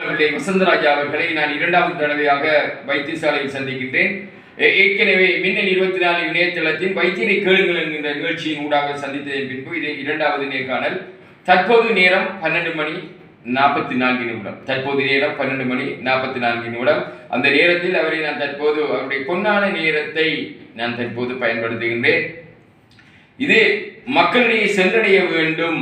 அவர்களை வசந்தராஜா அவர்களை நான் இரண்டாவது தடவையாக வைத்தியசாலையில் சந்திக்கின்றேன். ஏற்கனவே மின்னல் இருபத்தி நாலு இணையதளத்தின் வைத்தியரை கேளுங்கள் என்கின்ற நிகழ்ச்சியின் ஊடாக சந்தித்ததன் பின்பு இது இரண்டாவது நேர்காணல் தற்போது நேரம் பன்னெண்டு மணி நாற்பத்தி நான்கு நிமிடம். தற்போது நேரம் பன்னெண்டு மணி நாற்பத்தி நான்கு நிமிடம். அந்த நேரத்தில் அவரை நான் தற்போது அவருடைய பொன்னான நேரத்தை நான் தற்போது பயன்படுத்துகின்றேன். இது மக்களிடையே சென்றடைய வேண்டும்.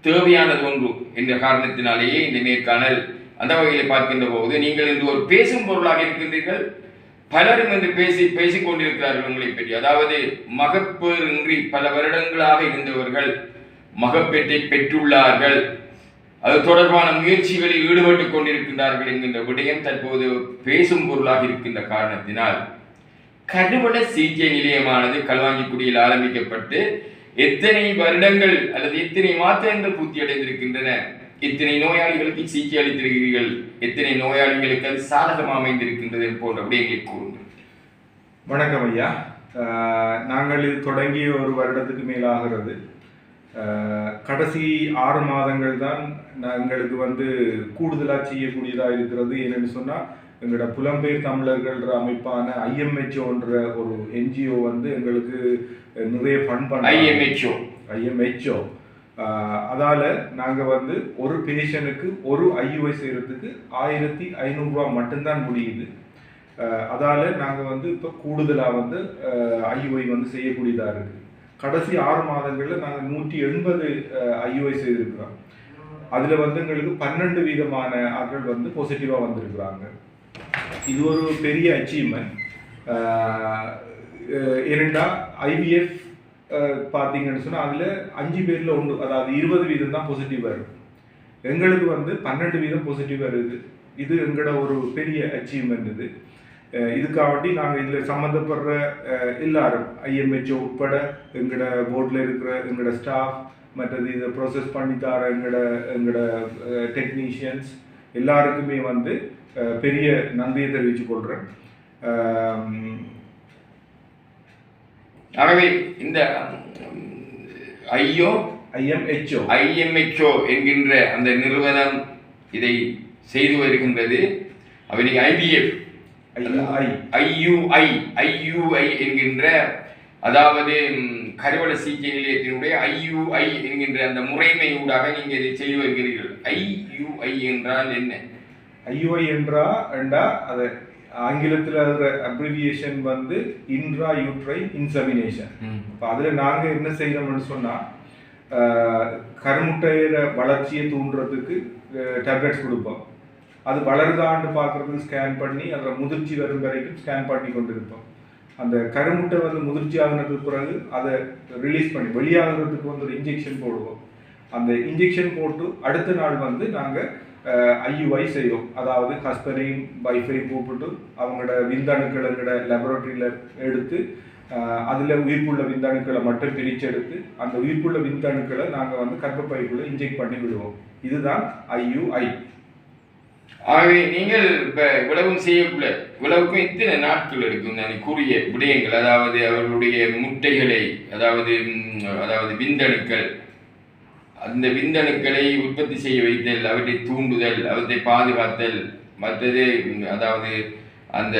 தேவையானது ஒன்று. என்ற காரணத்தினாலேயே இந்த நேர்காணல் அந்த வகையில் பார்க்கின்ற போது நீங்கள் இன்று ஒரு பேசும் பொருளாக இருக்கின்றீர்கள். பலரும் என்று பேசி பேசிக் கொண்டிருக்கிறார்கள் உங்களை பற்றி. அதாவது மகப்பேறின்றி பல வருடங்களாக இருந்தவர்கள் மகப்பேற்றை பெற்றுள்ளார்கள். அது தொடர்பான முயற்சிகளில் ஈடுபட்டு கொண்டிருக்கின்றார்கள் என்கின்ற விடயம் தற்போது பேசும் பொருளாக இருக்கின்ற காரணத்தினால். கருவள சிகிச்சை நிலையமானது கல்வாஞ்சிக்குடியில் ஆரம்பிக்கப்பட்டு எத்தனை வருடங்கள் அல்லது எத்தனை மாத்திரங்கள் பூர்த்தி அடைந்திருக்கின்றன எத்தனை நோயாளிகளுக்கு சிகிச்சை அளித்திருக்கிறீர்கள்? எத்தனை நோயாளிகளுக்கு அது சாதகமாக அமைந்திருக்கின்றது போன்ற விடயங்களை கூறுங்கள். வணக்கம் ஐயா. நாங்கள் இது தொடங்கி ஒரு வருடத்துக்கு மேலாகிறது கடைசி ஆறு மாதங்கள் தான் எங்களுக்கு வந்து கூடுதலாக செய்யக்கூடியதாக இருக்கிறது. ஏன்னு சொன்னால் எங்களோட புலம்பெயர் தமிழர்கள்ன்ற அமைப்பான ஐஎம்ஹெச்ஓன்ற ஒரு என்ஜிஓ வந்து எங்களுக்கு நிறைய ஃபண்ட் பண்ண ஐஎம்ஹெச்ஓ ஐஎம்ஹெச்ஓ அதால் நாங்கள் வந்து ஒரு பேஷண்ட்டுக்கு ஒரு ஐயுஐ செய்கிறதுக்கு ஆயிரத்தி ஐநூறுரூவா மட்டும்தான் முடியுது. அதால் நாங்கள் வந்து இப்போ கூடுதலாக வந்து ஐயுஐ வந்து செய்யக்கூடியதாக இருக்குது கடைசி ஆறு மாதங்களில் நாங்கள் நூற்றி எண்பது ஐயுஐ செய்திருக்கிறோம். அதில் வந்து எங்களுக்கு பன்னெண்டு விதமான ஆட்கள் வந்து பாசிட்டிவாக வந்திருக்கிறாங்க. இது ஒரு பெரிய அச்சீவ்மெண்ட் ஏனெண்டா ஐவிஎஃப் பார்த்தீங்கன்னு சொன்னால் அதில் அஞ்சு பேரில் ஒன்று அதாவது இருபது வீதம் தான் பாசிட்டிவ் வருது எங்களுக்கு வந்து பன்னெண்டு வீதம் பாசிட்டிவ் வருது இது எங்களோட ஒரு பெரிய அச்சீவ்மெண்ட் இது. இதுக்காவட்டி இதுக்காகட்டி நாங்கள் இதில் சம்மந்தப்படுற எல்லாரும் ஐஎம்ஹெச்ஓ உட்பட எங்களோட போர்டில் இருக்கிற எங்களோட ஸ்டாஃப் மற்றது இதை ப்ரொசஸ் பண்ணி தர எங்களோட எங்களோட டெக்னீஷியன்ஸ் எல்லாருக்குமே வந்து பெரிய நன்றியை தெரிவித்து கொள்கிறேன் ஆகவே இந்த ஐயோ ஐஎம்ஹெச்ஓ ஐஎம்ஹெச்ஓ என்கின்ற அந்த நிறுவனம் இதை செய்து வருகின்றது. அவை நீங்கள் ஐபிஎஃப் ஐயுஐ ஐயுஐ என்கின்ற அதாவது கருவள சிகிச்சை நிலையத்தினுடைய ஐயுஐ என்கின்ற அந்த முறைமையூடாக நீங்கள் இதை செய்து வருகிறீர்கள். ஐயுஐ என்றால் என்ன? ஐயுஐ என்றா என்றா அது ஆங்கிலத்தில் இருக்கிற அப்ரிவியேஷன் வந்து இன்ட்ரா யூட்ரை இன்சமினேஷன் இப்போ அதில் நாங்கள் என்ன செய்கிறோம்னு சொன்னால் கருமுட்டையில வளர்ச்சியை தூண்டுறதுக்கு டேப்லெட்ஸ் கொடுப்போம். அது வளருதான்னு பார்க்குறதுக்கு ஸ்கேன் பண்ணி அதில் முதிர்ச்சி வரும் வரைக்கும் ஸ்கேன் பண்ணி கொண்டு இருப்போம் அந்த கருமுட்டை வந்து முதிர்ச்சி ஆகினதுக்கு பிறகு அதை ரிலீஸ் பண்ணி வெளியாகிறதுக்கு வந்து ஒரு இன்ஜெக்ஷன் போடுவோம். அந்த இன்ஜெக்ஷன் போட்டு அடுத்த நாள் வந்து நாங்கள் ஐயுஐ செய்வோம் அதாவது ஹஸ்பண்டையும் வைஃபையும் கூப்பிட்டு அவங்களோட விந்தணுக்கள் எங்களோட லெபரட்டரியில் எடுத்து அதில் உயிர்ப்புள்ள விந்தணுக்களை மட்டும் பிரிச்செடுத்து அந்த உயிர்ப்புள்ள விந்தணுக்களை நாங்கள் வந்து கர்ப்பப்பைக்குள்ளே இன்ஜெக்ட் பண்ணி விடுவோம். இதுதான் ஐயுஐ ஆகவே நீங்கள் இப்போ இவ்வளவும் செய்யக்குள்ள இவ்வளவுக்கும் இத்தனை நாட்கள் எடுக்கும் நான் கூறிய விடயங்கள் அதாவது அவர்களுடைய முட்டைகளை அதாவது அதாவது விந்தணுக்கள் அந்த விந்தணுக்களை உற்பத்தி செய்ய வைத்தல் அவற்றை தூண்டுதல் அவற்றை பாதுகாத்தல் மற்றது அதாவது அந்த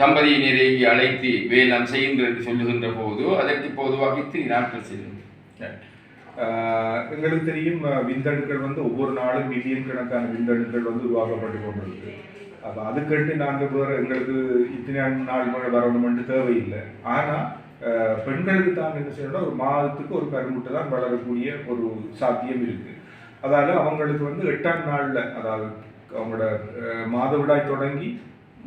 தம்பதியை தம்பதியினரை அழைத்து வேலாம் செய்கின்ற என்று சொல்லுகின்ற போது அதற்கு பொதுவாக இத்தனை நாட்கள் செல்லும். எங்களுக்கு தெரியும் விந்தணுக்கள் வந்து ஒவ்வொரு நாளும் மில்லியன் கணக்கான விந்தணுக்கள் வந்து உருவாக்கப்பட்டு கொண்டிருக்கு. அப்போ அதுக்கட்டு நாங்கள் எங்களுக்கு இத்தனை நாள் மழை வரணுமென்று தேவையில்லை. ஆனால் பெண்களுக்கு தான் என்ன செய்யணும்னா ஒரு மாதத்துக்கு ஒரு கருமுட்டை தான் வளரக்கூடிய ஒரு சாத்தியம் இருக்குது அதால் அவங்களுக்கு வந்து எட்டாம் நாளில் அதாவது அவங்களோட மாதவிடாய் தொடங்கி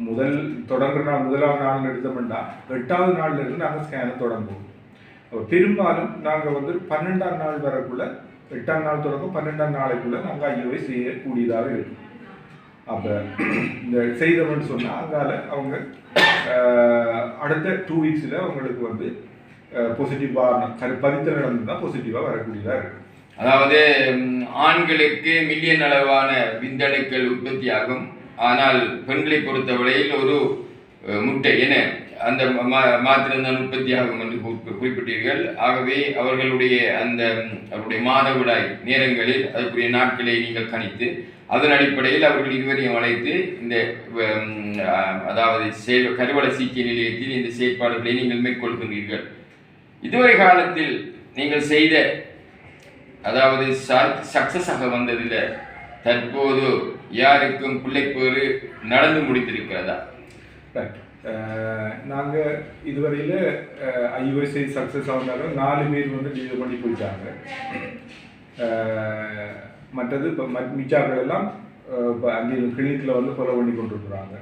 முதல் தொடங்குற நாள் முதலாவது நாள் எடுத்தோம்னா எட்டாவது நாள்ல இருந்து நாங்கள் ஸ்கேனை தொடங்குவோம். பெரும்பாலும் நாங்கள் வந்து பன்னெண்டாம் நாள் வரக்குள்ள எட்டாம் நாள் தொடங்கும் பன்னெண்டாம் நாளைக்குள்ள நாங்கள் ஐயோவை செய்யக்கூடியதாக இருக்கும். அப்போ இந்த செய்தவன் சொன்னால் அதனால் அவங்க அடுத்த டூ வீக்ஸில் அவங்களுக்கு வந்து பாசிட்டிவாக கரு பதித்தல் நடந்து தான் பாசிட்டிவாக வரக்கூடியதாக இருக்கும் அதாவது ஆண்களுக்கு மில்லியன் அளவான விந்தணுக்கள் உற்பத்தியாகும். ஆனால் பெண்களை பொறுத்தவரையில் ஒரு முட்டை என அந்த மா- மாத்திரம்தான் உற்பத்தியாகும் என்று குறிப்பிட்டீர்கள். ஆகவே அவர்களுடைய அந்த அவருடைய மாதவிடாய் நேரங்களில் அதற்குரிய நாட்களை நீங்கள் கணித்து அதன் அடிப்படையில் அவர்கள் இருவரையும் அழைத்து இந்த அதாவது செயல் கருவள சிகிச்சை நிலையத்தில் இந்த செயற்பாடுகளை நீங்கள் மேற்கொள்கின்றீர்கள். இதுவரை காலத்தில் நீங்கள் செய்த அதாவது சக்சஸாக வந்ததில் தற்போது யாருக்கும் பிள்ளைப்பேறு நடந்து முடித்திருக்கிறதா நாங்கள் இதுவரையில் ஐஓஎஸ்ஐ சக்ஸஸ் ஆகினாலும் நாலு பேர் வந்து டெலிவரி பண்ணி போயிட்டாங்க. மற்றது இப்போ மிச்சாக்கள் எல்லாம் இப்போ அங்கே கிளினிக்கில் வந்து ஃபாலோ பண்ணி கொண்டு இருக்கிறாங்க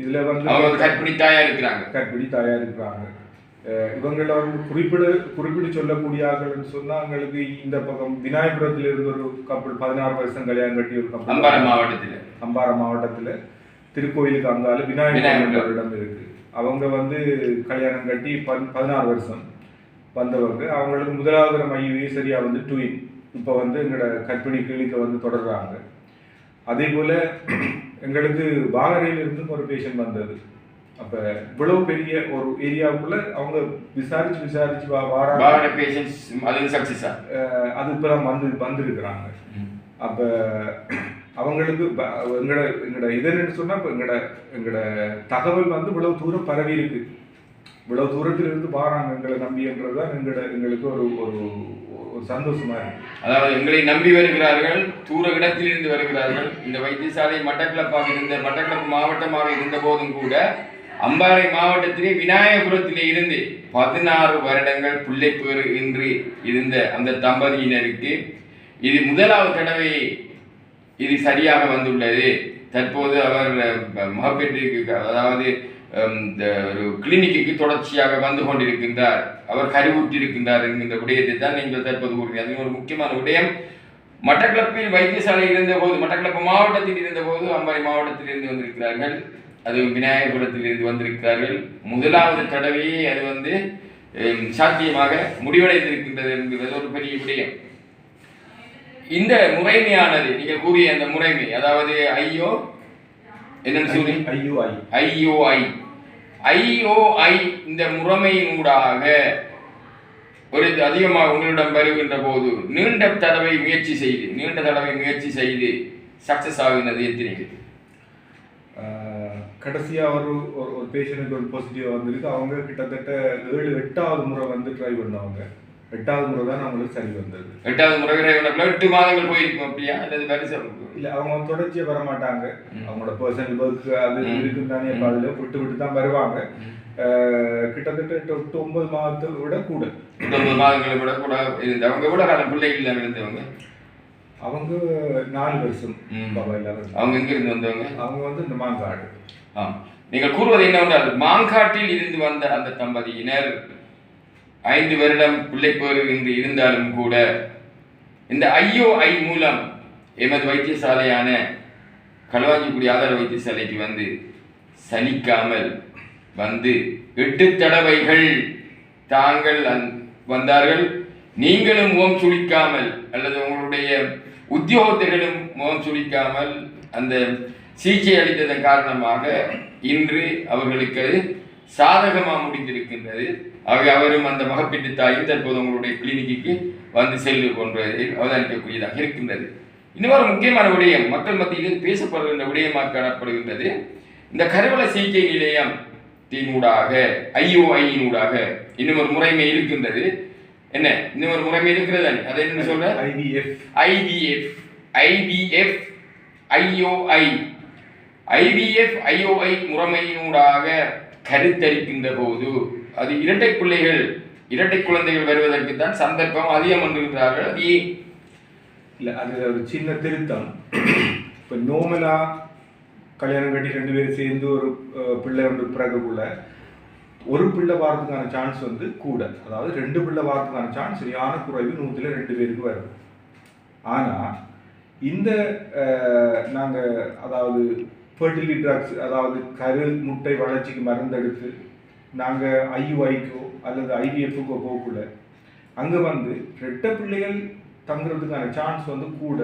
இதில் வந்து அவங்க வந்து கற்பிணி தாயா இருக்கிறாங்க. கற்பிடி தாயாக இருக்கிறாங்க. இவங்கள வந்து குறிப்பிட குறிப்பிட்டு சொல்லக்கூடிய ஆட்கள்னு சொன்னா அவங்களுக்கு இந்த பக்கம் விநாயகபுரத்துல இருந்து ஒரு கப்பல் பதினாறு வருஷம் கல்யாணம் கட்டி ஒரு கப்பல் அம்பாறை மாவட்டத்தில். அம்பாறை மாவட்டத்துல. திருக்கோயிலுக்கு அங்கால விநாயகர் இடம் இருக்கு. அவங்க வந்து கல்யாணம் கட்டி பன் பதினாறு வருஷம் வந்தவங்க. அவங்களுக்கு முதலாவது மையவே சரியா வந்து ட்வின் இப்போ வந்து எங்களோட கற்பிணி கிளினிக்கை வந்து தொடர்றாங்க. அதே போல எங்களுக்கு வாகரையில இருந்து ஒரு பேஷண்ட் வந்தது. அப்ப இவ்வளவு பெரிய ஒரு ஏரியாவுக்குள்ள அவங்க விசாரிச்சு விசாரிச்சு வாராங்க. பேஷன்ஸ் அது அது இப்பதான் வந்து வந்திருக்கிறாங்க. அப்ப அவங்களுக்கு எங்களோட எங்களோட இது என்னன்னு சொன்னா இப்ப எங்களோட எங்களோட தகவல் வந்து இவ்வளவு தூரம் பரவி இருக்கு. இவ்வளவு தூரத்துல இருந்து பாறாங்க எங்களை நம்பின்றதுதான் எங்களோட எங்களுக்கு ஒரு ஒரு ஒரு சந்தோஷமா அதாவது எங்களை நம்பி வருகிறார்கள் தூர இடத்திலிருந்து வருகிறார்கள். இந்த வைத்தியசாலை மட்டக்களப்பாக இருந்த மட்டக்களப்பு மாவட்டமாக இருந்த போதும் கூட அம்பாறை மாவட்டத்திலே விநாயகபுரத்திலே இருந்து பதினாறு வருடங்கள் பிள்ளைப்பேறு இன்றி இருந்த அந்த தம்பதியினருக்கு இது முதலாவது தடவை இது சரியாக வந்துள்ளது. தற்போது அவர் அஹ், அதாவது இந்த ஒரு கிளினிக்கு தொடர்ச்சியாக வந்து கொண்டிருக்கின்றார். அவர் கருவுற்றிருக்கின்றார் என்கின்ற விடயத்தை தான் நீங்கள் தற்போது கூறுகிறீர்கள். அது ஒரு முக்கியமான விடயம். மட்டக்களப்பில் வைத்தியசாலை இருந்தபோது மட்டக்களப்பு மாவட்டத்தில் இருந்தபோது அம்பாறை மாவட்டத்தில் இருந்து வந்திருக்கிறார்கள். அது விநாயகபுரத்தில் இருந்து வந்திருக்கிறார்கள். முதலாவது தடவையே அது வந்து சாத்தியமாக முடிவடைந்திருக்கின்றது என்கிறது ஒரு பெரிய விடயம். இந்த முறைமையானது நீங்கள் கூறிய அந்த முறைமை அதாவது ஐயோ என்னன்னு சொல்லி? ஐயோ ஐ ஐஓஐ இந்த முறைமையினூடாக ஒரு அதிகமாக உங்களிடம் வருகின்ற போது நீண்ட தடவை முயற்சி செய்து நீண்ட தடவை முயற்சி செய்து சக்சஸ் ஆகினது எத்தனை ஆஹ் கடைசியா ஒரு ஒரு ஒரு பேஷண்ட்டுக்கு ஒரு பாசிட்டிவ் வந்திருக்கு. அவங்க கிட்டத்தட்ட ஏழு எட்டாவது முறை வந்து ட்ரை பண்ணவங்க. எட்டாவது முறை தான் அவங்களுக்கு சரி வந்தது. எட்டாவது முறை எட்டு மாதங்கள் போயிருக்கும் அப்படியா? அல்லது வருஷம் இல்ல அவங்க தொடர்ச்சியா வர மாட்டாங்க. அவங்களோட பர்சனல் ஒர்க் அது ம். இருக்குன்னு தானே ம். அப்ப அதுல விட்டு விட்டு தான் வருவாங்க. கிட்டத்தட்ட எட்டு ஒன்பது மாதத்தை விட கூட. ஒன்பது மாதங்களை விட கூட அவங்க கூட காலம் பிள்ளைகள் இல்லாம இருந்தவங்க அவங்க நாலு வருஷம் அவங்க எங்க இருந்து வந்தவங்க? அவங்க வந்து இந்த மாங்காடு. ஆம். நீங்கள் கூறுவது என்னவென்றால் மாங்காட்டில் இருந்து வந்த அந்த தம்பதியினர் ஐந்து வருடம் பிள்ளைப்பேறு என்று இருந்தாலும் கூட இந்த ஐஓஐ மூலம் எமது வைத்தியசாலையான களவாஞ்சிக்குடி ஆதார வைத்தியசாலைக்கு வந்து சலிக்காமல் வந்து எட்டு தடவைகள் தாங்கள் அந்- வந்தார்கள். நீங்களும் முகம் சுழிக்காமல் அல்லது உங்களுடைய உத்தியோகத்தர்களும் முகம் சுழிக்காமல் அந்த சிகிச்சை அளித்ததன் காரணமாக இன்று அவர்களுக்கு அது சாதகமாக முடிந்திருக்கின்றது. ஆகவே அவரும் அந்த மகப்பீட்டு தாயும் தற்போது உங்களுடைய கிளினிக்கு வந்து செல்லு போன்றதை அவதானிக்கக்கூடியதாக இருக்கின்றது. இன்னொரு முக்கியமான விடயம் மக்கள் மத்தியில் பேசப்படுகின்ற விடயமாக காணப்படுகின்றது. இந்த கருவள சிகிச்சை நிலையம் ஊடாக ஐஓஐயினூடாக இன்னும் ஒரு முறைமை இருக்கின்றது. என்ன? இன்னும் ஒரு முறைமை இருக்கிறது அதை என்ன சொல்ற? IVF IVF IVF IOI. IVF IOI முறைமையினூடாக கருத்தரிக்கின்ற போது அது இரட்டை பிள்ளைகள் இரட்டை குழந்தைகள் வருவதற்கு தான் சந்தர்ப்பம் அதிகம் என்றிருக்கிறார்கள் அது ஏன் இல்லை அது ஒரு சின்ன திருத்தம். இப்போ நோமலா கல்யாணம் கட்டி ரெண்டு பேரும் சேர்ந்து ஒரு பிள்ளை வந்து பிறகுக்குள்ள ஒரு பிள்ளை வாரத்துக்கான சான்ஸ் வந்து கூட. அதாவது ரெண்டு பிள்ளை வாரத்துக்கான சான்ஸ் சரியான குறைவு நூற்றில் ரெண்டு பேருக்கு வரும். ஆனால் இந்த நாங்கள் அதாவது ஃபர்டிலிட்டி ட்ரக்ஸ் அதாவது கரு முட்டை வளர்ச்சிக்கு மருந்தெடுத்து நாங்க ஐயுஐக்கோ அல்லது ஐவிஎஃப்க்கோ போகக்குள்ள அங்க வந்து ரெட்டை பிள்ளைகள் தங்குறதுக்கான சான்ஸ் வந்து கூட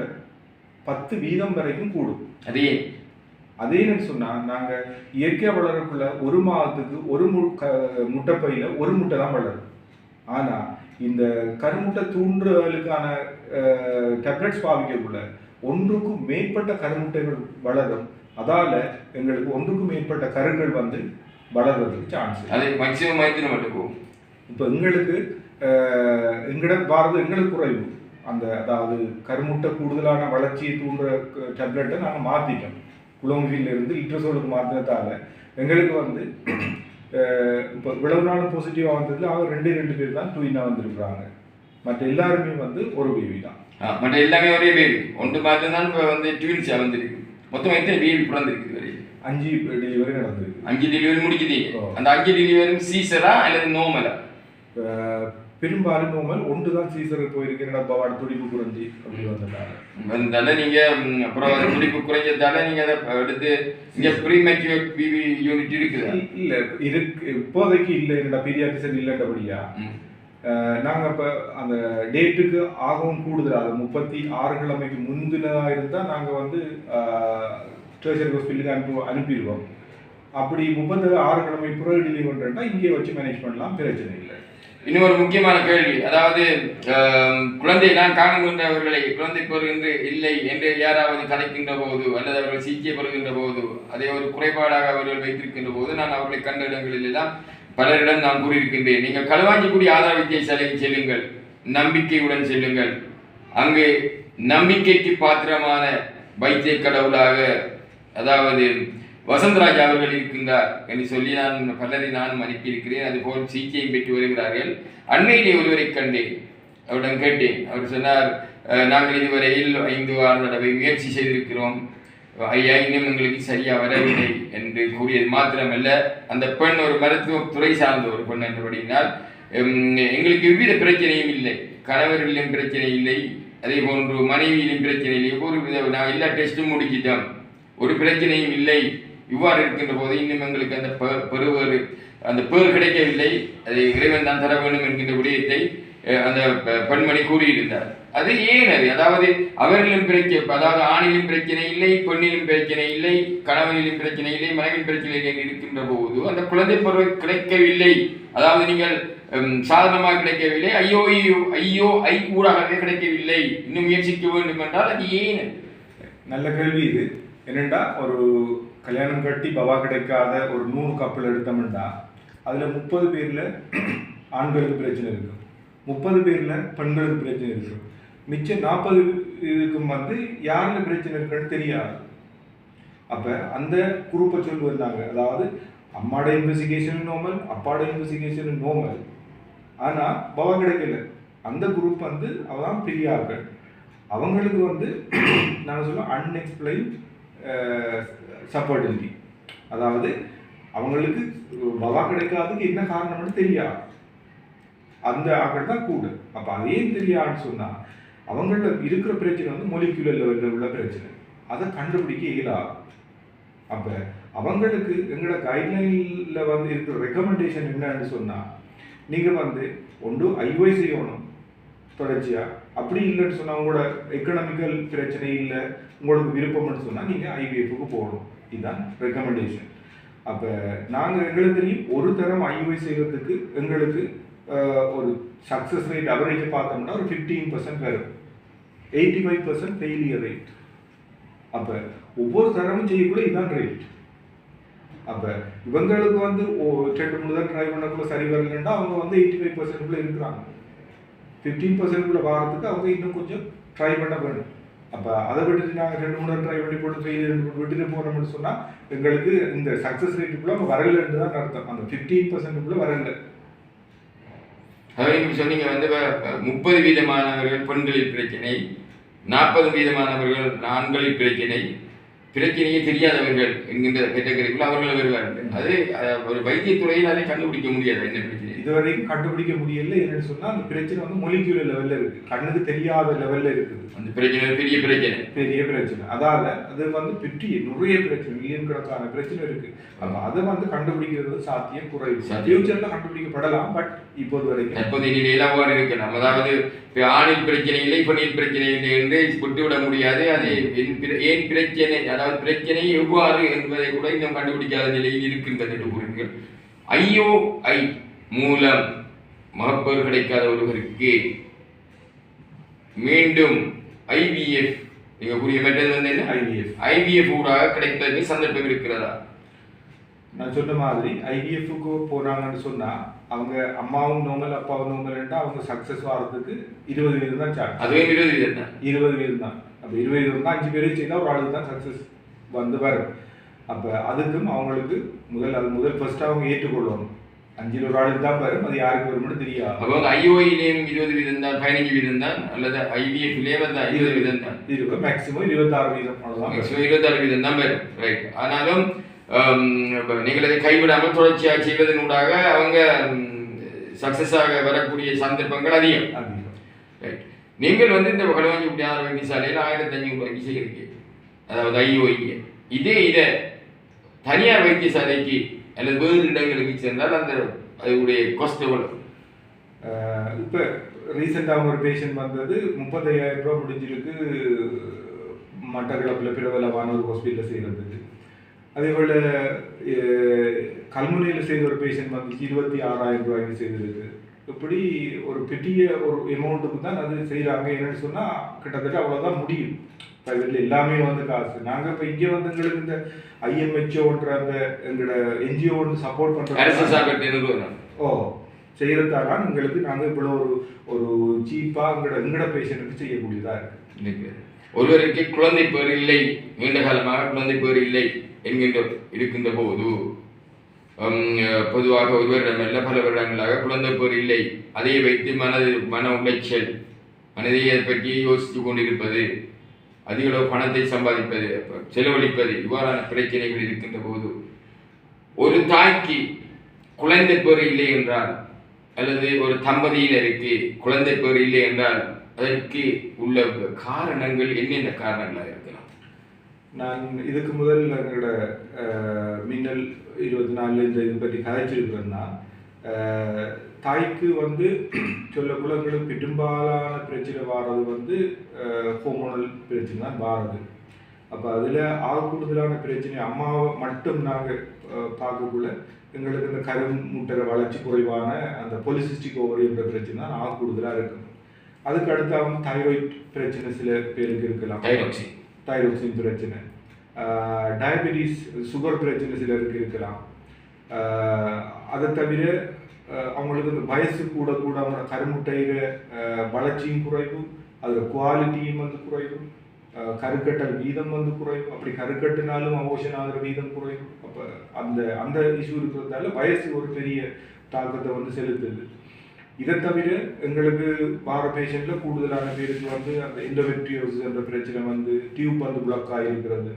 பத்து வீதம் வரைக்கும் கூடும். அது. அதே என்னன்னு சொன்னா நாங்க இயற்கையா வளரக்குள்ள ஒரு மாதத்துக்கு ஒரு மு க- முட்டைப்பையில ஒரு முட்டை தான் வளரும். ஆனா இந்த கருமுட்டை தூண்டுதலுக்கான டேப்லெட்ஸ் பாவிக்கக்குள்ள ஒன்றுக்கும் மேற்பட்ட கருமுட்டைகள் வளரும். அதால எங்களுக்கு ஒன்றுக்கும் மேற்பட்ட கருகள் வந்து வளர்றதுக்கு சான்ஸ் அது மேக்சிமம் எத்தனை மட்டும் போகும். இப்போ எங்களுக்கு எங்கட பாரதம் எங்களுக்கு குறைவு. அந்த அதாவது கருமுட்டை கூடுதலான வளர்ச்சியை தூண்டுற டேப்லெட்டை நாங்கள் மாற்றிட்டோம் குளோமிஃபில் இருந்து லிட்ரசோலுக்கு மாற்றினதால எங்களுக்கு வந்து இப்போ இவ்வளவு நாள் பாசிட்டிவாக வந்ததுல அவங்க ரெண்டு ரெண்டு பேர் தான் டூயினாக வந்திருக்கிறாங்க. மற்ற எல்லாருமே வந்து ஒரு பேபி தான். மற்ற எல்லாமே ஒரே பேபி ஒன்று மட்டும்தான் இப்போ வந்து ட்வின்ஸாக வந்திருக்கு. மொத்தம் எத்தனை பேபி பிறந்திருக்கு வரை அஞ்சு டெலிவரி நடந்திருக்கு. அஞ்சு டெலிவரி முடிக்குதீங்க ஓ. அந்த அஞ்சு டெலிவரி சீசரா அல்லது நோமலா பெரும்பாலும் நோமல் ஒன்று தான் சீசருக்கு போயிருக்கு என்னடா பவாட துடிப்பு குறைஞ்சி அப்படி வந்துட்டாங்க வந்தால நீங்க ம், அப்புறம் துடிப்பு குறைஞ்சதால நீங்க அதை எடுத்து இங்க ப்ரீமெக்யூர் பிவி யூனிட் இருக்குது? இல்ல இருக்கு இப்போதைக்கு இல்லை என்னடா பீரியாட்டிசன் இல்லைன்றபடியா. நாங்கள் இப்போ அந்த டேட்டுக்கு ஆகவும் கூடுதல் அது முப்பத்தி ஆறு கிழமைக்கு முந்தினதாக இருந்தால் நாங்கள் வந்து டேர்சரி ஹாஸ்பிட்டலுக்கு அனுப்பி அனுப்பிடுவோம். அப்படி முப்பத்தி ஆறு கிழமை பிறகு டெலிவரி பண்றேன்னா இங்கே வச்சு மேனேஜ் பண்ணலாம் பிரச்சனை இல்லை. இன்னொரு முக்கியமான கேள்வி. அதாவது குழந்தை நான் காணுகின்றவர்களை குழந்தை பெறுகின்ற இல்லை என்று யாராவது கலைக்கின்ற போது அல்லது அவர்கள் சிகிச்சை பெறுகின்ற போது அதை ஒரு குறைபாடாக அவர்கள் வைத்திருக்கின்ற போது நான் அவர்களை கண்ட இடங்களில் எல்லாம் பலரிடம் நான் கூறியிருக்கின்றேன். நீங்கள் களுவாஞ்சிக்குடி ஆதார வித்தியை சிலைக்கு செல்லுங்கள். நம்பிக்கையுடன் செல்லுங்கள். அங்கு நம்பிக்கைக்கு பாத்திரமான வைத்திய கடவுளாக அதாவது வசந்தராஜ் அவர்கள் இருக்கின்றார் என்று சொல்லி நான் பலரை நான் அனுப்பியிருக்கிறேன். அதுபோல் சிகிச்சையும் பெற்று வருகிறார்கள். அண்மையிலே ஒருவரை கண்டேன். அவரிடம் கேட்டேன். அவர் சொன்னார் நாங்கள் இதுவரையில் ஐந்து ஆறு தடவை முயற்சி செய்திருக்கிறோம். ஐயா இன்னும் எங்களுக்கு சரியா வரவில்லை என்று கூறியது மாத்திரமல்ல அந்த பெண் ஒரு மருத்துவ துறை சார்ந்த ஒரு பெண் என்றபடியினால் உம், எங்களுக்கு எவ்வித பிரச்சனையும் இல்லை. கணவர்களிலும் பிரச்சனை இல்லை அதே போன்று மனைவியிலும் பிரச்சனை இல்லை. ஒவ்வொரு வித நான் எல்லா டெஸ்ட்டும் முடிக்கிட்டோம் ஒரு பிரச்சனையும் இல்லை. இவ்வாறு இருக்கின்ற போது இன்னும் எங்களுக்கு அந்த பெ- பெறுவது அந்த பேர் கிடைக்கவில்லை. அதை இறைவன் தான் தர வேண்டும் என்கின்ற விடயத்தை அந்த பெண்மணி கூறியிருந்தார். அது ஏன் அது? அதாவது அவர்களிலும் பிரச்சனை அதாவது ஆணிலும் பிரச்சனை இல்லை பெண்ணிலும் பிரச்சனை இல்லை கணவனிலும் பிரச்சனை இல்லை மனைவின் பிரச்சனை இல்லை என்று இருக்கின்ற போது அந்த குழந்தை பருவம் கிடைக்கவில்லை. அதாவது நீங்கள் சாதனமாக கிடைக்கவில்லை. ஐயோ ஐயோ ஐயோ ஐ ஊடாகவே கிடைக்கவில்லை. இன்னும் முயற்சிக்க வேண்டும் என்றால் அது ஏன் நல்ல கேள்வி இது. என்னண்டா ஒரு கல்யாணம் கட்டி பவா கிடைக்காத ஒரு நூறு கப்பல் எடுத்தோம்னா அதில் முப்பது பேரில் ஆண்களுக்கு பிரச்சனை இருக்கும் முப்பது பேரில் பெண்களுக்கு பிரச்சனை இருக்கும் மிச்சம் நாற்பது இதுக்கும் வந்து யாருல பிரச்சனை இருக்குன்னு தெரியாது. அப்போ அந்த குரூப்பை சொல்லி வந்தாங்க அதாவது அம்மாட இன்வெஸ்டிகேஷன் நோமல் அப்பாட இன்வெஸ்டிகேஷன் நோமல் ஆனால் பவா கிடைக்கல. அந்த குரூப் வந்து அவதான் பெரிய அவங்களுக்கு வந்து நான் சொல்ல அன்எக்ஸ்பிளைன் சப்போர்டிலிட்டி அதாவது அவங்களுக்கு பவா கிடைக்காததுக்கு என்ன காரணம்னு தெரியாது. அந்த ஆக்கள் தான் கூடு. அப்போ அதே தெரியாதுன்னு சொன்னால் அவங்கள இருக்கிற பிரச்சனை வந்து மொலிகுலர் லெவலில் உள்ள பிரச்சனை. அதை கண்டுபிடிக்க இயலாது அப்போ அவங்களுக்கு எங்களோட கைட்லைனில் வந்து இருக்கிற ரெக்கமெண்டேஷன் என்னன்னு சொன்னால் நீங்கள் வந்து ஒன்று ஐஒய் செய்யணும். தொடர்ச்சியாக அப்படி இல்லைன்னு சொன்னால் உங்களோட எக்கனாமிக்கல் பிரச்சனை இல்லை உங்களுக்கு விருப்பம்னு சொன்னால் நீங்கள் ஐவிஎஃப்க்கு போகணும். இதுதான் ரெக்கமெண்டேஷன் அப்போ நாங்கள் எங்களுக்கு தெரியும் ஒரு தரம் ஐஒய் செய்யறதுக்கு எங்களுக்கு ஒரு சக்ஸஸ் ரேட் அவரேஜ் பார்த்தோம்னா ஒரு ஃபிஃப்டீன் பர்சன்ட் வரும். Eighty five percent failure rate அப்போ ஒவ்வொரு தரமும் செய்யக்குள்ள இதுதான் ரேட் அப்போ இவங்களுக்கு வந்து ஓ- ரெண்டு மூணு தான் ட்ரை பண்ணக்குள்ள சரி வரலன்னா அவங்க வந்து எயிட்டி ஃபைவ் பர்சன்ட்குள்ளே இருக்கிறாங்க. ஃபிஃப்டீன் பர்சன்ட்குள்ள வாரத்துக்கு அவங்க இன்னும் கொஞ்சம் ட்ரை பண்ண வேணும். அப்போ அதை விட்டுட்டு நாங்கள் ரெண்டு மூணு ட்ரை பண்ணி போட்டு ஃபெயிலியர் விட்டுட்டு போகிறோம்னு சொன்னால் எங்களுக்கு இந்த சக்ஸஸ் ரேட்டுக்குள்ளே அவங்க வரலன்னு தான் அர்த்தம். அந்த ஃபிஃப்டீன் பர்சன்ட்டுக்குள்ள வரலை. அதாவது சொன்னீங்க வந்து முப்பது வீதமானவர்கள் பெண்களில் பிரச்சனை நாற்பது வீதமானவர்கள் ஆண்களில் பிரச்சனை பிரச்சனையே தெரியாதவர்கள் என்கின்ற கேட்டகரிக்குள் அவர்கள் வருவார்கள். அது ஒரு வைத்தியத்துறையில் அதை கண்டுபிடிக்க முடியாது என்ன பிரச்சனை? இதுவரைக்கும் கண்டுபிடிக்க முடியல. என்னன்னு சொன்னா அந்த பிரச்சனை வந்து மொலிக்யூலர் லெவல்ல இருக்கு. கண்ணுக்கு தெரியாத லெவல்ல இருக்குது. அந்த பிரச்சனை பெரிய பிரச்சனை. பெரிய பிரச்சனை. அதால அது வந்து பெரிய நிறைய பிரச்சனை மில்லியன் கணக்கான பிரச்சனை இருக்கு. அப்ப அதை வந்து கண்டுபிடிக்கிறது சாத்தியம் குறைவு. ஃபியூச்சர்ல கண்டுபிடிக்கப்படலாம் பட் இப்போது வரைக்கும். தற்போதைய நிலையில் அவ்வாறு இருக்கலாம் அதாவது ஆணில் பிரச்சனை இல்லை பெண்ணில் பிரச்சனை இல்லை என்று விட்டுவிட முடியாது. அது ஏன் பிரச்சனை? அதாவது பிரச்சனை எவ்வாறு என்பதை கூட இன்னும் கண்டுபிடிக்காத நிலையில் இருக்கின்றது என்று கூறுங்கள். ஐயோ ஐ மூலம் மகப்பேறு கிடைக்காத ஒருவருக்கு மீண்டும் ஐவிஎஃப் நீங்க கூறிய மெட்டது வந்து என்ன? ஐவிஎஃப் ஐவிஎஃப் ஊடாக கிடைப்பதற்கு சந்தர்ப்பம் இருக்கிறதா? நான் சொன்ன மாதிரி ஐவிஎஃப்க்கு போனாங்கன்னு சொன்னா அவங்க அம்மாவும் நோமல் அப்பாவும் நோமல்ன்றா அவங்க சக்சஸ் ஆகிறதுக்கு இருபது வீதம் தான் சான்ஸ் அதுவே இருபது வீதம் தான். இருபது வீதம் தான். அப்போ இருபது வீதம் தான் அஞ்சு பேருக்கு செய்தால் ஒரு ஆளுக்கு தான் சக்ஸஸ் வந்து வரும். அப்போ அதுக்கும் அவங்களுக்கு முதல் அது முதல் ஃபர்ஸ்ட் அவங்க ஏற்றுக்கொள்ளணும். அஞ்சில் ஒரு ஆளுக்கு தான் வரும் அது யாருக்கு வரும்னு தெரியாது. அப்போ வந்து ஐஓஇலேயும் இருபது வீதம் தான் பதினஞ்சு வீதம் தான் அல்லது ஐவிஎஃப்லேயே வந்து இருபது வீதம் தான் இருபது மேக்ஸிமம் இருபத்தாறு வீதம் மேக்ஸிமம் இருபத்தாறு வீதம் தான் வரும். ரைட் ஆனாலும் நீங்கள் அதை கைவிடாமல் தொடர்ச்சியாக செய்வதனூடாக அவங்க சக்சஸாக வரக்கூடிய சந்தர்ப்பங்கள் அதிகம். ரைட் நீங்கள் வந்து இந்த களுவாஞ்சி குட்டியார் வைத்தியசாலையில் ஆயிரத்தி ஐநூறு ரூபாய்க்கு செய்கிறீங்க அதாவது ஐஓஇ இதே இதை தனியார் வைத்தியசாலைக்கு அல்லது வேறு இடங்களுக்கு சென்றால் அந்த அதனுடைய காஸ்ட் எவ்வளவு? இப்போ ரீசெண்டாக ஒரு பேஷண்ட் வந்தது முப்பத்தையாயிரம் ரூபா முடிஞ்சிருக்கு. மட்டக்களப்பில் பிரபலமான ஒரு ஹாஸ்பிட்டலில் செய்கிறதுக்கு அதே போல் கல்முனையில் செய்த ஒரு பேஷண்ட் வந்துச்சு இருபத்தி ஆறாயிரம் ரூபாய்க்கு செய்திருக்கு இப்படி ஒரு பெரிய ஒரு எமௌண்ட்டுக்கு தான் அது செய்கிறாங்க என்னன்னு சொன்னால் கிட்டத்தட்ட அவ்வளோதான் முடியும். ப்ரைவேட்டில் எல்லாமே வந்து காசு. நாங்கள் இப்போ இங்கே வந்து எங்களுக்கு இந்த ஐஎம்ஹெச்ஓன்ற அந்த எங்களோட என்ஜிஓ வந்து சப்போர்ட் பண்ணுறோம் ஓ செய்கிறதால எங்களுக்கு நாங்கள் இவ்வளோ ஒரு ஒரு சீப்பாக எங்களோட எங்களோட பேஷண்ட்டுக்கு செய்யக்கூடியதாக இருக்குது இருக்கு. ஒருவருக்கு குழந்தை பேர் இல்லை. நீண்ட காலமாக குழந்தை பேர் இல்லை என்கின்ற இருக்கின்ற போது பொதுவாக ஒருவரிடமல்ல பல வருடங்களாக குழந்தை பேர் இல்லை. அதை வைத்து மனது மன உளைச்சல் மனதை அதை பற்றி யோசித்து கொண்டிருப்பது அதிக அளவு பணத்தை சம்பாதிப்பது செலவழிப்பது இவ்வாறான பிரச்சனைகள் இருக்கின்ற போது ஒரு தாய்க்கு குழந்தை பேர் இல்லை என்றால் அல்லது ஒரு தம்பதியினருக்கு குழந்தை பேர் இல்லை என்றால் அதற்கு உள்ள காரணங்கள் என்னென்ன காரணங்களாக இருக்கலாம்? நான் இதுக்கு முதல் எங்களோட மின்னல் இருபத்தி நாலு இந்த இது பற்றி கதைச்சிருக்கிறேன்னா தாய்க்கு வந்து சொல்ல குலங்களுக்கு பெரும்பாலான பிரச்சனை வாரது வந்து ஹோமோனல் பிரச்சனை தான் வாரது. அப்போ அதில் ஆக கூடுதலான பிரச்சனை அம்மாவை மட்டும் நாங்கள் பார்க்கக்குள்ள எங்களுக்கு இந்த கருமுட்டரை வளர்ச்சி குறைவான அந்த பொலிசிஸ்டிக் ஓவரி என்ற பிரச்சனை தான் ஆக கூடுதலாக இருக்கும். அதுக்கு அடுத்து அவங்க தைராய்ட் பிரச்சனை சில பேருக்கு இருக்கலாம். தைராக்சின் தைரோக்சின் பிரச்சனை. டயபெட்டிஸ் சுகர் பிரச்சனை சிலருக்கு இருக்கலாம். அதை தவிர அவங்களுக்கு இந்த வயசு கூட கூட அவங்க கருமுட்டையில வளர்ச்சியும் குறைவு அதில் குவாலிட்டியும் வந்து குறைவு கருக்கட்டல் வீதம் வந்து குறைவு அப்படி கருக்கட்டினாலும் அமோஷன் ஆகிற வீதம் குறைவு. அப்போ அந்த அந்த இஷ்யூ இருக்கிறதால வயசு ஒரு பெரிய தாக்கத்தை வந்து செலுத்துது. இதை தவிர எங்களுக்கு வார பேஷண்ட்ல கூடுதலான பேருக்கு வந்து அந்த இண்டோமெட்ரியோசிஸ் என்ற பிரச்சனை வந்து டியூப் வந்து பிளாக் ஆகிருக்கிறது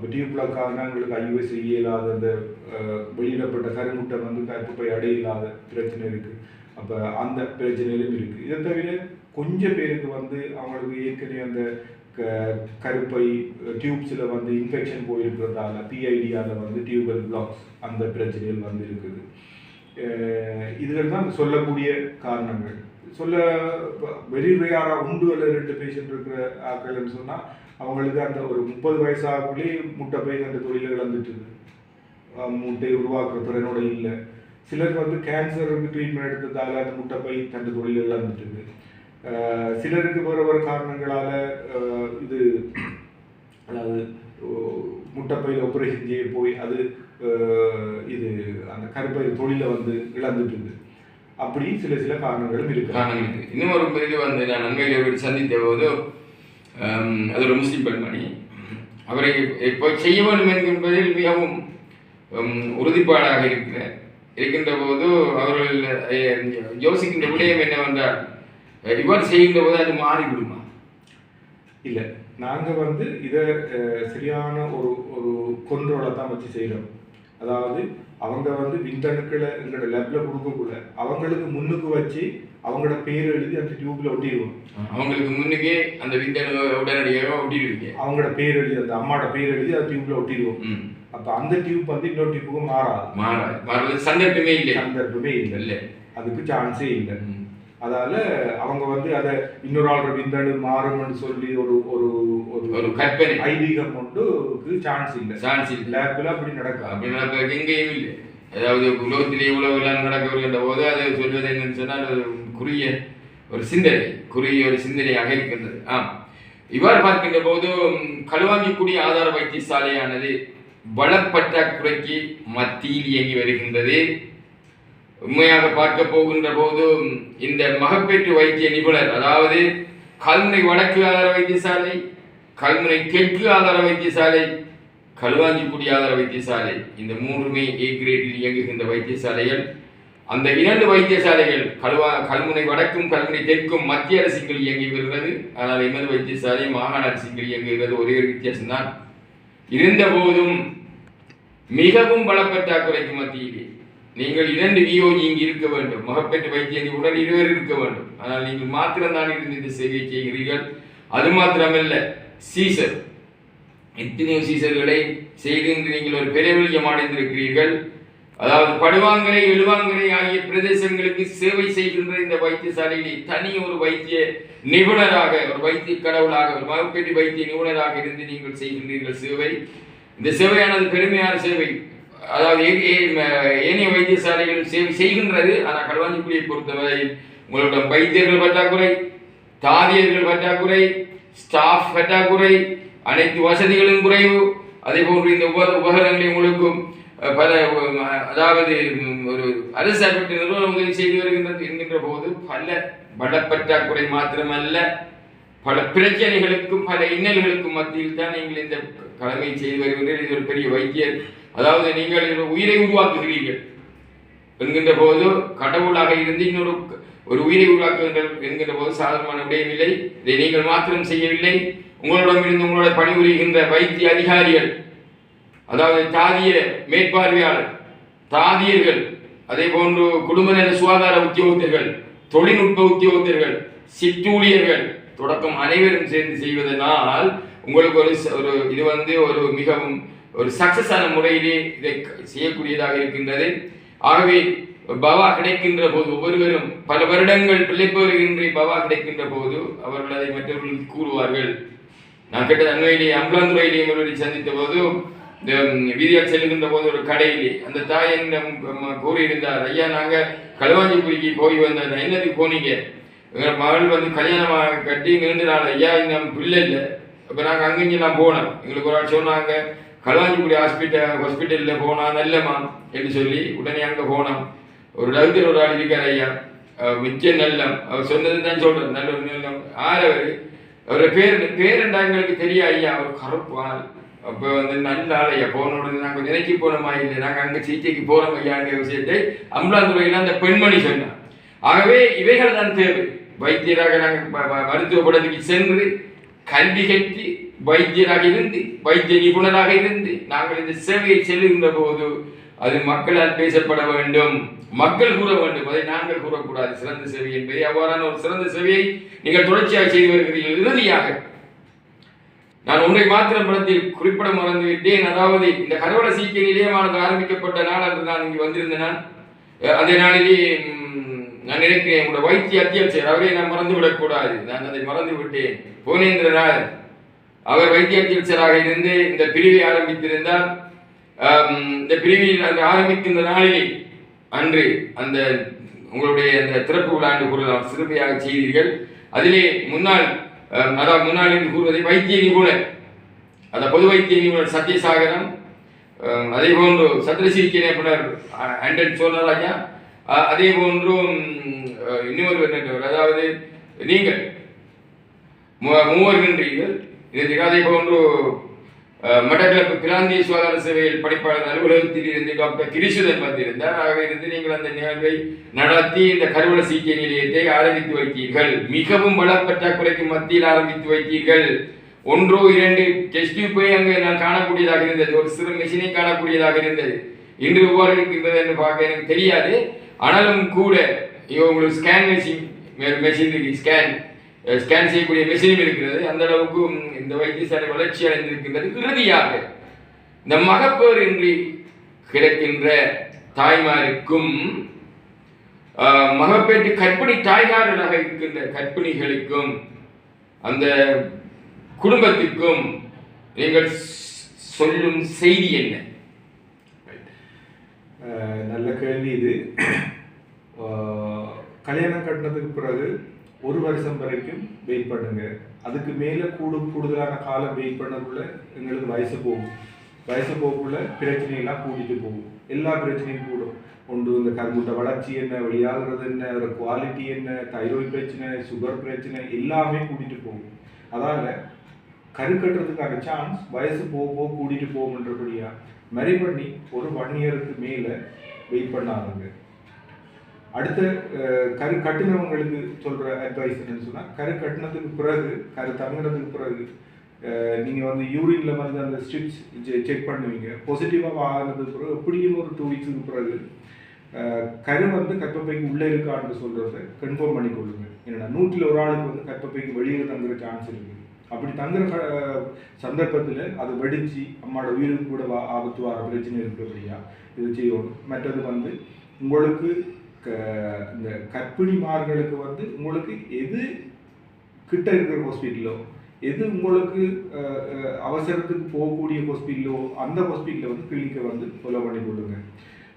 அப்போ டியூப் பிளாக் ஆகினா எங்களுக்கு ஐயுவை செய்ய இயலாத அந்த வெளியிடப்பட்ட கருமுட்டை வந்து கருப்புப்பை அடைய இல்லாத பிரச்சனை இருக்குது அப்போ அந்த பிரச்சனையிலும் இருக்குது இதை தவிர கொஞ்சம் பேருக்கு வந்து அவங்களுக்கு ஏற்கனவே அந்த க- கருப்பை டியூப்ஸில் வந்து இன்ஃபெக்ஷன் போயிருக்கிறதால பிஐடியால வந்து டியூபல் பிளாக்ஸ் அந்த பிரச்சனைகள் வந்து இருக்குது. இதுகள் தான் சொல்லக்கூடிய காரணங்கள். சொல்ல வெரி ரேராக உண்டு அல்ல ரெண்டு பேஷண்ட் இருக்கிற ஆட்கள்னு சொன்னால் அவங்களுக்கு அந்த ஒரு முப்பது வயசாகக்குள்ளே முட்டை போய் அந்த தொழிலை இழந்துட்டு முட்டையை முட்டை உருவாக்குற திறனோட இல்லை. சிலருக்கு வந்து கேன்சருக்கு ட்ரீட்மெண்ட் எடுத்ததால் அந்த முட்டை பை தன் தொழிலை இழந்துட்டு அஹ் சிலருக்கு வேறு வேறு காரணங்களால் இது அதாவது முட்டைப்பையில் ஒப்பரேஷன் செய்ய போய் அது இது அந்த கருப்பை தொழிலை வந்து இழந்துட்டுது அப்படி சில சில காரணங்களும் இருக்கு. காரணம் இருக்கு. இன்னும் ஒரு இது வந்து நான் நன்மையில் ஒரு சந்தித்த போது அது ஒரு முஸ்லீம் பெண்மணி. அவரை இப்போ செய்ய வேண்டும் என்கின்றதில் மிகவும் உறுதிப்பாடாக இருக்கிறார் இருக்கின்ற போது அவர்கள் யோசிக்கின்ற விடயம் என்னவென்றால் இவ்வாறு செய்கின்ற போது அது மாறிவிடுமா? இல்லை. நாங்கள் வந்து இதை சரியான ஒரு ஒரு கொண்டோலை தான் வச்சு செய்கிறோம் அதாவது அவங்க வந்து விந்தணுக்களை எங்களோட லேப்ல கொடுக்கக்குள்ள அவங்களுக்கு முன்னுக்கு வச்சு அவங்களோட பேர் எழுதி அந்த டியூப்ல ஒட்டிடுவோம். அவங்களுக்கு முன்னுக்கே அந்த விந்தணு உடனடியாக ஒட்டிடுவீங்க. அவங்களோட பேர் எழுதி அந்த அம்மாவோட பேர் எழுதி அந்த டியூப்ல ஒட்டிடுவோம். அப்ப அந்த டியூப் வந்து இன்னொரு டியூப்புக்கு மாறாது. மாறாது. சந்தர்ப்பமே இல்லை. சந்தர்ப்பமே இல்லை. இல்லை. அதுக்கு சான்ஸே இல்லை. அதால அவங்க வந்து அதை இன்னொரு ஆளோட விந்தணு மாறும்னு சொல்லி ஒரு ஒரு ஒரு கற்பனை. ஐதீகம் ஒன்றுக்கு சான்ஸ் இல்லை. சான்ஸ் இல்லை. லேப்ல அப்படி நடக்காது. அப்படி நடக்க எங்கேயும் இல்லை. அதாவது உலகத்திலே இவ்வளவு எல்லாம் நடக்க வருகின்ற போது அதை சொல்வது என்னன்னு சொன்னால் அது குறுகிய ஒரு சிந்தனை. குறுகிய ஒரு சிந்தனையாக இருக்கின்றது. ஆம். இவ்வாறு பார்க்கின்ற போது ம், களுவாஞ்சிக்குடி ஆதார வைத்தியசாலையானது வளப்பற்றாக்குறைக்கு மத்தியில் இயங்கி வருகின்றது. உண்மையாக பார்க்க போகின்ற போது இந்த மகப்பேற்று வைத்திய நிபுணர் அதாவது கல்முனை வடக்கு ஆதார வைத்தியசாலை கல்முனை தெற்கு ஆதார வைத்தியசாலை களுவாஞ்சிக்குடி ஆதார வைத்தியசாலை இந்த மூன்றுமே ஏ கிரேடில் இயங்குகின்ற வைத்தியசாலைகள். அந்த இரண்டு வைத்தியசாலைகள் கல்வா கல்முனை வடக்கும் கல்முனை தெற்கும் மத்திய அரசுகள் இயங்கி வருகிறது ஆனால் எமது வைத்தியசாலை மாகாண அரசுகள் இயங்குகிறது. ஒரே ஒரு வித்தியாசம்தான். இருந்த போதும் மிகவும் பலப்பற்றாக்குறைக்கு மத்தியிலே நீங்கள் இரண்டு வியோகி இங்கு இருக்க வேண்டும். முகப்பெற்று வைத்தியங்கள் உடன் இருவர் இருக்க வேண்டும். ஆனால் நீங்கள் மாத்திரம்தான் இருந்து இந்த சேவையை செய்கிறீர்கள். அது மாத்திரமல்ல சீசர். எத்தனையோ சீசர்களை செய்து நீங்கள் ஒரு பெருவெளியம் அடைந்திருக்கிறீர்கள். அதாவது படுவாங்கரை எழுவாங்கரை ஆகிய பிரதேசங்களுக்கு சேவை செய்கின்ற இந்த வைத்தியசாலையிலே தனி ஒரு வைத்திய நிபுணராக ஒரு வைத்திய கடவுளாக ஒரு மகப்பேற்று வைத்திய நிபுணராக இருந்து நீங்கள் செய்கின்றீர்கள் சேவை. இந்த சேவையானது பெருமையான சேவை. அதாவது ஏனைய வைத்தியசாலைகள் சேவை செய்கின்றது. ஆனால் களுவாஞ்சிக்குடியை பொறுத்தவரை உங்களிடம் வைத்தியர்கள் பற்றாக்குறை தாதியர்கள் பற்றாக்குறை ஸ்டாஃப் பற்றாக்குறை அனைத்து வசதிகளும் குறைவு. அதே போன்று இந்த உப உபகரணங்களை உங்களுக்கும் பல அதாவது ஒரு அரசு சார்பற்ற நிறுவனம் உதவி செய்து வருகின்றது என்கின்ற போது பல பலப்பற்றாக்குறை மாத்திரமல்ல. பல பிரச்சனைகளுக்கும் பல இன்னல்களுக்கும் மத்தியில் தான் நீங்கள் இந்த கடமை செய்து வருகின்றீர்கள். இது ஒரு பெரிய வைத்தியர். அதாவது நீங்கள் உயிரை உருவாக்குகிறீர்கள். என்கின்ற போது கடவுளாக இருந்து இன்னொரு ஒரு உயிரை உருவாக்குங்கள் என்கின்ற போது சாதகமான விடயம் இல்லை. இதை நீங்கள் மாத்திரம் செய்யவில்லை. உங்களிடம் இருந்து உங்களோட பணிபுரிகின்ற வைத்திய அதிகாரிகள் அதாவது தாதிய மேற்பார்வையாளர் தாதியர்கள் அதே போன்று குடும்ப நல சுகாதார உத்தியோகத்தர்கள் தொழில்நுட்ப உத்தியோகத்தர்கள் சிற்றூழியர்கள் தொடக்கம் அனைவரும் சேர்ந்து செய்வதனால் உங்களுக்கு ஒரு ஒரு இது வந்து ஒரு மிகவும் ஒரு சக்சஸான முறையிலே இதை க- செய்யக்கூடியதாக இருக்கின்றது. ஆகவே பவா கிடைக்கின்ற போது ஒவ்வொருவரும் பல வருடங்கள் பிள்ளைப்பேறுகின்ற பவா கிடைக்கின்ற போது அவர்கள் அதை மற்றவர்கள் கூறுவார்கள். நான் கேட்டது அண்மையிலே அம்பலாந்துறையிலே ஒருவரை சந்தித்த போது இந்த வீதியால் செல்லுகின்ற போது ஒரு கடையிலே அந்த தாய் என்னிடம் கூறியிருந்தார் ஐயா நாங்கள் களுவாஞ்சிபுரிக்கு போய் வந்தோம் என்னது போனீங்க? எங்கள் மகள் வந்து கல்யாணமாக கட்டி நீண்ட நாள் ஐயா இந்த பிள்ளை இல்லை. அப்போ நாங்கள் அங்கெங்கெல்லாம் போனோம். எங்களுக்கு ஒரு ஆள் சொன்னாங்க களுவாஞ்சிக்குடி ஹாஸ்பிட்டல் ஹாஸ்பிட்டலில் போனா நல்லம்மா என்று சொல்லி உடனே அங்கே போனோம் ஒரு டாக்டர் ஒரு ஆள் இருக்கார் ஐயா. மிச்ச நல்லம். அவர் சொன்னது தான் சொல்கிறார் நல்ல ஒரு நல்லம். ஆர் அவர். பேர் பேர் எங்களுக்கு தெரியா ஐயா? அவர் கருப்பு ஆள். அப்போ வந்து நல்ல ஆள் ஐயா. போன உடனே நாங்கள் நினைக்கி போனோமா இல்லை நாங்கள் அங்கே சிகிச்சைக்கு போகிறோம் ஐயாங்கிற விஷயத்தை அம்பலாந்துறையில் அந்த பெண்மணி சொன்னார் ஆகவே இவைகள் தான் தேவை. வைத்தியராக நாங்கள் மருத்துவ படத்துக்கு சென்று கல்வி கட்டி வைத்தியராக இருந்து வைத்திய நிபுணராக இருந்து நாங்கள் இந்த சேவையை செல்லுகின்ற போது அது மக்களால் பேசப்பட வேண்டும் மக்கள் கூற வேண்டும். அதை நாங்கள் கூறக்கூடாது. சிறந்த சேவை என்பதை அவ்வாறான ஒரு சிறந்த சேவையை நீங்கள் தொடர்ச்சியாக செய்து வருகிறீர்கள். இறுதியாக நான் ஒன்றை மாத்திரம் படத்தில் குறிப்பிட மறந்து விட்டேன் அதாவது இந்த கரவள சீக்கிய நிலையமானது ஆரம்பிக்கப்பட்ட நாள் அன்று நான் இங்கு வந்திருந்த நான் அதே நாளிலே நான் நினைக்கிறேன் உங்களோட வைத்திய அத்தியட்சர் அவரை நான் மறந்து விடக்கூடாது நான் அதை மறந்து விட்டேன் புவனேந்திரநாத் அவர் வைத்திய அத்தியட்சராக இருந்து இந்த பிரிவை ஆரம்பித்திருந்தார். இந்த பிரிவில் அந்த ஆரம்பிக்கின்ற நாளிலே அன்று அந்த உங்களுடைய அந்த திறப்பு விழாண்டு கூறலாம். சிறப்பையாக செய்தீர்கள். அதிலே முன்னாள் அதாவது முன்னாள் என்று கூறுவதை வைத்திய நிபுணர் அந்த பொது வைத்திய நிபுணர் சத்யசாகரம் அதே போன்று சத்திரசிகிச்சை நிபுணர் அண்டன் சோழராஜா அதே போன்றும் இன்னொருவர் அதாவது நீங்கள் மூ- மூவர் நின்றீர்கள். இது அதே போன்று அஹ், மட்டக்களப்பு பிராந்திய சுகாதார சேவையில் படிப்பாளர் அலுவலகத்தில் இருந்து டாக்டர் கிரிசுதன் வந்திருந்தார். ஆக இருந்து நீங்கள் அந்த நிகழ்வை நடத்தி இந்த கருவள சிகிச்சை நிலையத்தை ஆரம்பித்து வைத்தீர்கள். மிகவும் வளப்பற்றாக்குறைக்கு மத்தியில் ஆரம்பித்து வைத்தீர்கள். ஒன்றோ இரண்டு டெஸ்ட் போய் அங்கு நான் காணக்கூடியதாக இருந்தது. ஒரு சிறு மெஷினை காணக்கூடியதாக இருந்தது. இன்று எவ்வாறு இருக்கின்றது என்று பார்க்க எனக்கு தெரியாது. ஆனாலும் கூட ஐயோ உங்களுக்கு ஸ்கேன் மெஷின் மெஷின் இருக்கு ஸ்கேன் ஸ்கேன் செய்யக்கூடிய மெஷினும் இருக்கிறது. அந்த அளவுக்கு இந்த வைத்தியசாலை வளர்ச்சி அடைந்திருக்கின்றது இறுதியாக இந்த மகப்பேறு இன்றி கிடக்கின்ற தாய்மாருக்கும் மகப்பேற்று கற்பிணி தாய்மார்களாக இருக்கின்ற கற்பிணிகளுக்கும் அந்த குடும்பத்துக்கும் நீங்கள் சொல்லும் செய்தி என்ன? நல்ல கேள்வி இது. கல்யாணம் கட்டினதுக்கு பிறகு ஒரு வருஷம் வரைக்கும் வெயிட் பண்ணுங்க. அதுக்கு மேலே கூடு கூடுதலான காலம் வெயிட் பண்ணக்குள்ள எங்களுக்கு வயசு போகும். வயசு போகக்குள்ள பிரச்சனையெல்லாம் கூட்டிட்டு போகும். எல்லா பிரச்சனையும் கூடும். ஒன்று இந்த கருமுட்டை வளர்ச்சி என்ன வெளியாகிறது என்ன அதோட குவாலிட்டி என்ன தைராய்டு பிரச்சனை சுகர் பிரச்சனை எல்லாமே கூட்டிட்டு போகும். அதால கரு கட்டுறதுக்கான சான்ஸ் வயசு போக போக கூட்டிட்டு போகும்ன்றபடியா மரி பண்ணி ஒரு ஒன் இயருக்கு மேலே வெயிட் பண்ணாதுங்க. அடுத்த கரு கட்டினவங்களுக்கு சொல்கிற அட்வைஸ் என்னன்னு சொன்னால் கரு கட்டினதுக்கு பிறகு கரு தங்கினதுக்கு பிறகு நீங்கள் வந்து யூரின்ல வந்து அந்த ஸ்ட்ரிப்ஸ் செக் பண்ணுவீங்க. பாசிட்டிவாக ஆனதுக்கு பிறகு எப்படியும் ஒரு டூ வீக்ஸுக்கு பிறகு கரு வந்து கற்பப்பைக்கு உள்ளே இருக்கான்னு சொல்கிறத கன்ஃபார்ம் பண்ணி கொள்ளுங்க. ஏன்னா நூற்றில் ஒரு ஆளுக்கு வந்து கற்பப்பைக்கு வெளியே தங்குற சான்ஸ் இருக்குது அப்படி தங்குற க- சந்தர்ப்பத்தில் அது வெடிச்சு அம்மாவோட உயிருக்கு கூட வா- ஆபத்து வர பிரச்சனை இருக்கிறபடியா இது செய்யணும். மற்றது வந்து உங்களுக்கு இந்த கர்ப்பிணிமார்களுக்கு வந்து உங்களுக்கு எது கிட்ட இருக்கிற ஹாஸ்பிட்டலோ எது உங்களுக்கு அவசரத்துக்கு போகக்கூடிய ஹாஸ்பிட்டலோ அந்த ஹாஸ்பிட்டலில் வந்து கிளினிக்கை வந்து ஃபாலோ பண்ணி கொடுங்க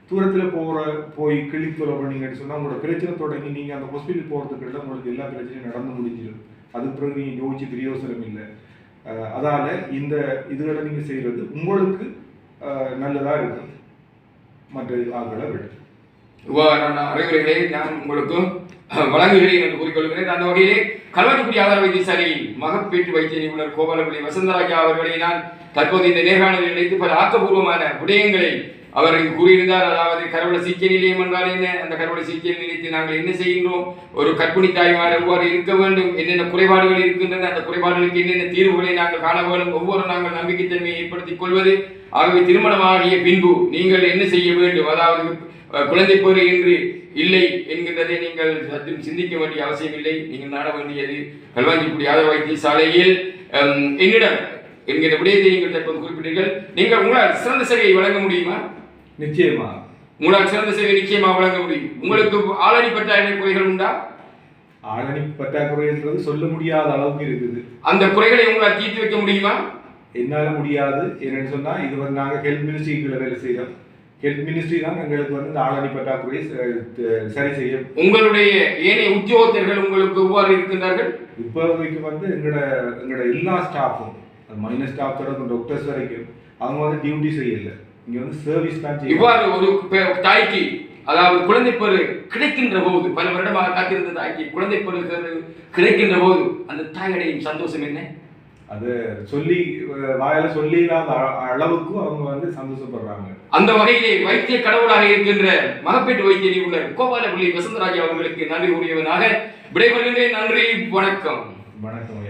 தூரத்தில் போகிற போய் கிளினிக் ஃபாலோ பண்ணிங்கன்னு சொன்னால் உங்களோட பிரச்சனை தொடங்கி நீங்கள் அந்த ஹாஸ்பிட்டல் போகிறதுக்குள்ள உங்களுக்கு எல்லா பிரச்சனையும் நடந்து முடிஞ்சிடும். அதுக்கு பிறகு நீங்கள் யோசிச்சு பிரயோசனம் இல்லை. அதால் இந்த இதுகளை நீங்கள் செய்கிறது உங்களுக்கு நல்லதாக இருக்கும். மற்ற ஆட்களை விட. அறிவுரைகளை நான் உங்களுக்கு வழங்குகிறேன் என்று கூறிக்கொள்கிறேன். அந்த வகையிலே கல்வெட்டுக்குடி ஆதார வைத்தியசாலையில் மகப்பேற்று வைத்திய நிபுணர் கோபாலபுரி வசந்தராஜா அவர்களை நான் தற்போது இந்த நேர்காணலில் இணைத்து பல ஆக்கப்பூர்வமான விடயங்களை அவர் கூறியிருந்தார். அதாவது கருவள சிகிச்சை நிலையம் என்றால் என்ன? அந்த கருவள சிகிச்சை நிலையத்தில் நாங்கள் என்ன செய்கின்றோம்? ஒரு கற்பிணி தாய்மார் எவ்வாறு இருக்க வேண்டும்? என்னென்ன குறைபாடுகள் இருக்கின்றன? அந்த குறைபாடுகளுக்கு என்னென்ன தீர்வுகளை நாங்கள் காண வேண்டும்? ஒவ்வொரு நாங்கள் நம்பிக்கைத்தன்மையை ஏற்படுத்திக் கொள்வது. ஆகவே திருமணமாகிய பின்பு நீங்கள் என்ன செய்ய வேண்டும்? அதாவது குழந்தை பேறு என்று இல்லை என்கின்றதை நீங்கள் சற்றும் சிந்திக்க வேண்டிய அவசியம் இல்லை. நீங்கள் நாட வேண்டியது கல்வாஞ்சிக்குடி ஆதரவு வைத்தியசாலையில் என்னிடம் என்கிற விடயத்தை நீங்கள் தற்போது குறிப்பிட்டீர்கள். நீங்கள் உங்களால் சிறந்த சேவையை வழங்க முடியுமா? நிச்சயமா. உங்களால் சிறந்த சேவை நிச்சயமாக வழங்க முடியும். உங்களுக்கு பற்றாக்குறை குறைகள் உண்டா? ஆளணி பற்றாக்குறைன்றது சொல்ல முடியாத அளவுக்கு இருக்குது. அந்த குறைகளை உங்களால் தீர்த்து வைக்க முடியுமா? என்னால முடியாது. என்னன்னு சொன்னா இது வந்து நாங்க ஹெல்த் மினிஸ்ட்ரிக்குள்ள வேலை செய்யறோம் ஹெல்த் மினிஸ்ட்ரி தான் எங்களுக்கு வந்து இந்த ஆளணி பற்றாக்குறையை சரி செய்யும். உங்களுடைய ஏனைய உத்தியோகத்தர்கள் உங்களுக்கு எவ்வாறு இருக்கின்றார்கள்? இப்போ வரைக்கும் வந்து எங்களோட எங்களோட எல்லா ஸ்டாஃபும் மைனஸ் ஸ்டாஃப் தொடர்ந்து டாக்டர்ஸ் வரைக்கும் அவங்க வந்து டியூட்டி செய்யல. இங்க வந்து சர்வீஸ் தான் இவ்வாறு ஒரு தாய்க்கு அதாவது குழந்தை பேறு கிடைக்கின்ற போது பல வருடமாக காத்திருந்த தாய்க்கு குழந்தை கிடை- கிடைக்கின்ற போது அந்த தாயடையும் சந்தோஷம் என்ன? அது சொல்லி வாயால சொல்லி இல்லாத அ- அளவுக்கு அவங்க வந்து சந்தோஷப்படுறாங்க. அந்த வகையிலே வைத்திய கடவுளாக இருக்கின்ற மகப்பேட்டு வைத்திய நிபுணர் கோபாலபள்ளி வசந்தராஜ் அவர்களுக்கு நன்றி கூறியவனாக விடைபெறுகின்றேன். நன்றி வணக்கம். வணக்கம்.